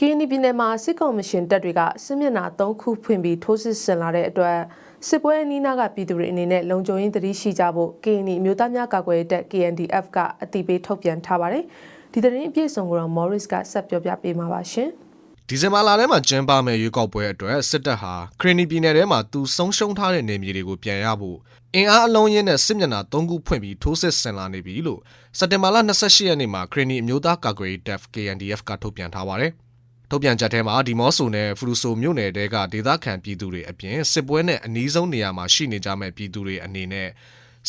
ကင်းနီပြည်နယ်မှာစစ်ကောင်မရှင်တပ်တွေကစစ်မျက်နှာ၃ခုဖွင့်ပြီးထိုးစစ်ဆင်လာတဲ့အတွက်စစ်ပွဲအနီးနားကပြည်သူတွေအနေနဲ့လုံခြုံရေးသတိရှိကြဖို့ကင်းနီအမျိုးသားများကာကွယ်ရေးတပ် KNDF ကအတိပေးထုတ်ပြန်ထားပါတယ်။ဒီသတင်းအပြည့်အစုံကိုတော့ Morris ကဆက်ပြောပြပေးမှာပါရှင်။ဒီဇင်ဘာလထဲမှာကျင်းပမယ့်ရွေးကောက်ပွဲအတွက်စစ်တပ်ဟာခရီနီပြည်နယ်ထဲမှာသူဆုံးရှုံးထားတဲ့နေမြေတွေကိုပြန်ရဖို့အင်အားအလုံးရင်းနဲ့စစ်မျက်နှာ၃ခုဖွင့်ပြီးထိုးစစ်ဆင်လာနေပြီလို့စက်တင်ဘာလ28ရက်နေ့မှာခရီနီအမျိုးသားကာကွယ်ရေးတပ် KNDF ကထုတ်ပြန်ထားပါတယ်။ ထုတ်ပြန်ချက်ထဲမှာဒီမော့ဆိုနဲ့ဖရူဆိုမြို့နယ်တဲကဒေသခံပြည်သူတွေအပြင်စစ်ပွဲနဲ့အနီးဆုံးနေရာမှာရှိနေကြမဲ့ပြည်သူတွေအနေနဲ့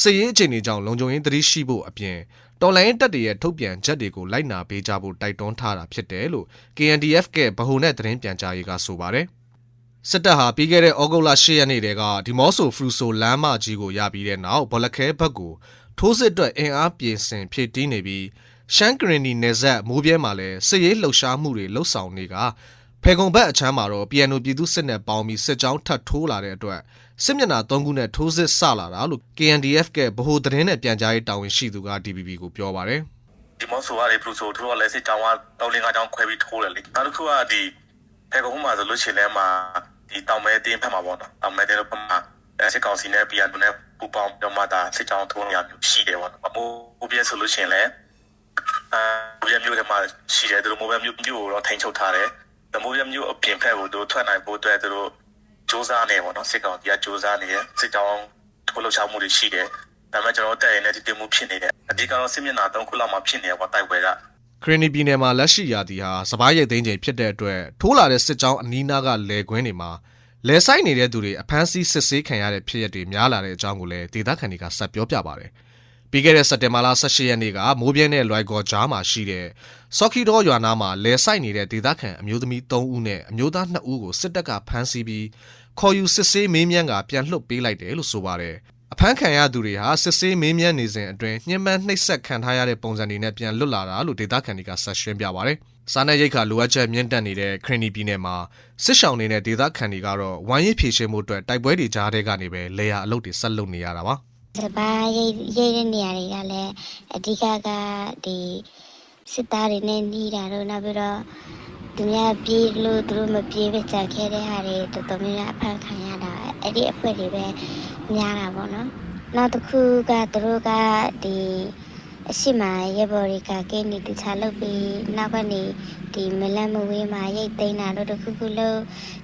စစ်ရေးအခြေအနေကြောင့်လုံခြုံရေးသတိရှိဖို့အပြင်တော်လိုင်းတပ်တွေရဲ့ထုတ်ပြန်ချက်တွေကိုလိုက်နာပေးကြဖို့တိုက်တွန်းထားတာဖြစ်တယ်လို့ KNDF ကဗဟိုနဲ့သတင်းပြန်ကြားရေးကဆိုပါတယ်။စစ်တပ်ဟာပြီးခဲ့တဲ့ဩဂုတ်လ10ရက်နေ့တည်းကဒီမော့ဆိုဖရူဆိုလမ်းမကြီးကိုရပြီးတဲ့နောက်ဘောလခဲဘက်ကိုထိုးစစ်အတွက်အင်အားပြင်ဆင်ဖြည့်တင်းနေပြီး ရှမ်းကရင်နီနယ်ဇက်မိုးပြဲမှာလည်းစစ်ရေးလှုပ်ရှားမှုတွေလှုပ်ဆောင်နေကဖေကုံဘက်အချမ်းမှာတော့ PNO ပြည်သူစစ်နဲ့ပေါင်းပြီးစစ်ကြောင်းထပ်ထိုးလာတဲ့အတွက်စစ်မျက်နှာ၃ခုနဲ့ထိုးစစ်ဆလာတာလို့ KNDF ကဗဟိုသတင်းနဲ့ပြန်ကြားရေးတာဝန်ရှိသူက DPP ကိုပြောပါတယ်ဒီမော့ဆိုကနေပလူဆိုသူတို့ကလည်းစစ်ကြောင်းကတောင်းလင်းကကြောင်းခွဲပြီးထိုးတယ်လေနောက်တစ်ခုကဒီဖဲကုန်းမှာဆိုလို့ရှိရင်လည်းမှာဒီတောင်မဲတင်းဖက်မှာပေါ့နော်တောင်မဲတင်းဖက်မှာအဲစစ်ကောင်စီနဲ့ပြည်သူနဲ့ပူပေါင်းတော့မှဒါစစ်ကြောင်းထိုးနေရမျိုးရှိတယ်ပေါ့နော်အမိုးဘိုးပြဲဆိုလို့ရှိရင်လည်း အဲဘိုးပြဲမျိုးထဲမှာရှိတယ်သူတို့မိုးပြဲမျိုးမျိုးကိုတော့ထိန်းချုပ်ထားတယ်တမိုးပြဲမျိုးအပြင်ဖက်ကိုသူထွက်နိုင်ဖို့အတွက်သူတို့စ조사နေပေါ့နော်စစ်ကောင်စီကစ조사နေရစစ်ကြောင်းထိုးလှုပ်ရှားမှုတွေရှိတယ်ဒါပေမဲ့ကျွန်တော်တက်ရင်လည်းဒီတင်မှုဖြစ်နေတယ်အဓိကတော့စစ်မျက်နှာ၃ခုလောက်မှာဖြစ်နေပေါ့တိုက်ပွဲက ခရနီပြည်နယ်မှာလက်ရှိရာသီဟာစပားရိတ်သိမ်းချိန်ဖြစ်တဲ့အတွက်ထိုးလာတဲ့စစ်ကြောင်းအနီးနားကလယ်ကွင်းတွေမှာလယ်ဆိုင်နေတဲ့သူတွေအဖမ်းဆီးစစ်ဆေးခံရတဲ့ဖြစ်ရပ်တွေများလာတဲ့အကြောင်းကိုလည်းဒေသခံတွေကဆက်ပြောပြပါတယ်။ ပြီးခဲ့တဲ့စက်တင်ဘာလ18ရက်နေ့ကမိုးပြင်းနဲ့လွိုက်ကော်ကြားမှာရှိတဲ့စော်ခီတော်ရွာနာမှာလယ်ဆိုင်နေတဲ့ဒေသခံအမျိုးသမီး3ဦးနဲ့အမျိုးသား2ဦးကိုစစ်တပ်ကဖမ်းဆီးပြီးခေါ်ယူစစ်ဆေးမေးမြန်းကပြန်လွှတ်ပေးလိုက်တယ်လို့ဆိုပါတယ်။အဖမ်းခံရသူတွေဟာစစ်ဆေးမေးမြန်းနေစဉ်အတွင်းညှဉ်းပန်းနှိပ်စက်ခံထားရတဲ့ပုံစံတွေနဲ့ပြန်လွတ်လာတာလို့ဒေသခံတွေကဆက်ရှင်းပြပါဗျ။စားနပ်ရိက္ခာလိုအပ်ချက်မြင့်တက်နေတဲ့ခရနီပြည်နယ်မှာစစ်ဆောင်နေတဲ့ဒေသခံတွေကတော့ဝမ်းရည်ဖြည့်ရှင်းမှုအတွက်တိုက်ပွဲတွေကြားထဲကနေပဲလေယာအလုပ်တွေဆက်လုပ်နေရတာပါ စပါးရိတ်ရိတ်တဲ့နေရာတွေကလည်းအဓိကကဒီစစ်သားတွေနဲ့နှီးတာတော့နောက်ပြီးတော့သူများပြေးလို့သူတို့မပြေးပဲကြံခဲ့တဲ့ဟာတွေတော်တော်များများအဖမ်းခံရတာအဲ့ဒီအဖွဲ့တွေပဲများတာပေါ့နော်နောက်တစ်ခုကသူတို့ကဒီ အရှိမရေဘော်တွေကကင်းနေတခြားလုပ်ပြီးနောက်ကနေဒီမလန့်မဝေးမှာရိတ်သိမ်းတာတို့တစ်ခုခုလို့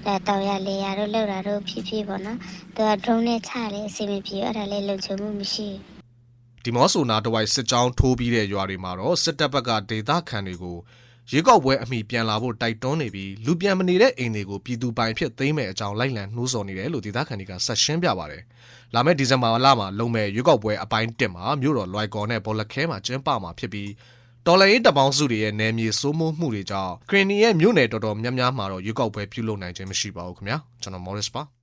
ဒါတောင်ရလေရတို့လောက်တာတို့ဖြစ်ဖြစ်ပေါ့နော်သူက drone နဲ့ချလေအစီအမပြေအဲ့ဒါလေးလုံခြုံမှုမရှိဘူးဒီမော့ဆိုနာတဝိုက်စစ်ကြောင်းထိုးပြီးတဲ့ရွာတွေမှာတော့စစ်တပ်ဘက်ကဒေသခံတွေကို ရေကောက်ပွဲအမိပြန်လာဖို့တိုက်တွန်းနေပြီးလူပြန်မနေတဲ့အိမ်တွေကိုပြည်သူပိုင်ဖြစ်သိမ်းမဲ့အကြောင်းလိုက်လံနှိုးဆော်နေတယ်လို့ဒေသခံတွေကဆက်ရှင်းပြပါတယ်။လာမယ့်ဒီဇင်ဘာလမှာလုံမဲ့ရေကောက်ပွဲအပိုင်း1မှာမြို့တော်လွိုက်ကော်နဲ့ဘော်လခဲမှာကျင်းပမှာဖြစ်ပြီးတော်လိုင်းတပ်ပေါင်းစုတွေရဲ့နယ်မြေစိုးမိုးမှုတွေကြောင့်ခရင်နီရဲ့မြို့နယ်တော်တော်များများမှာတော့ရေကောက်ပွဲပြုလုပ်နိုင်ခြင်းမရှိပါဘူးခင်ဗျာကျွန်တော်မော်ရစ်ပါ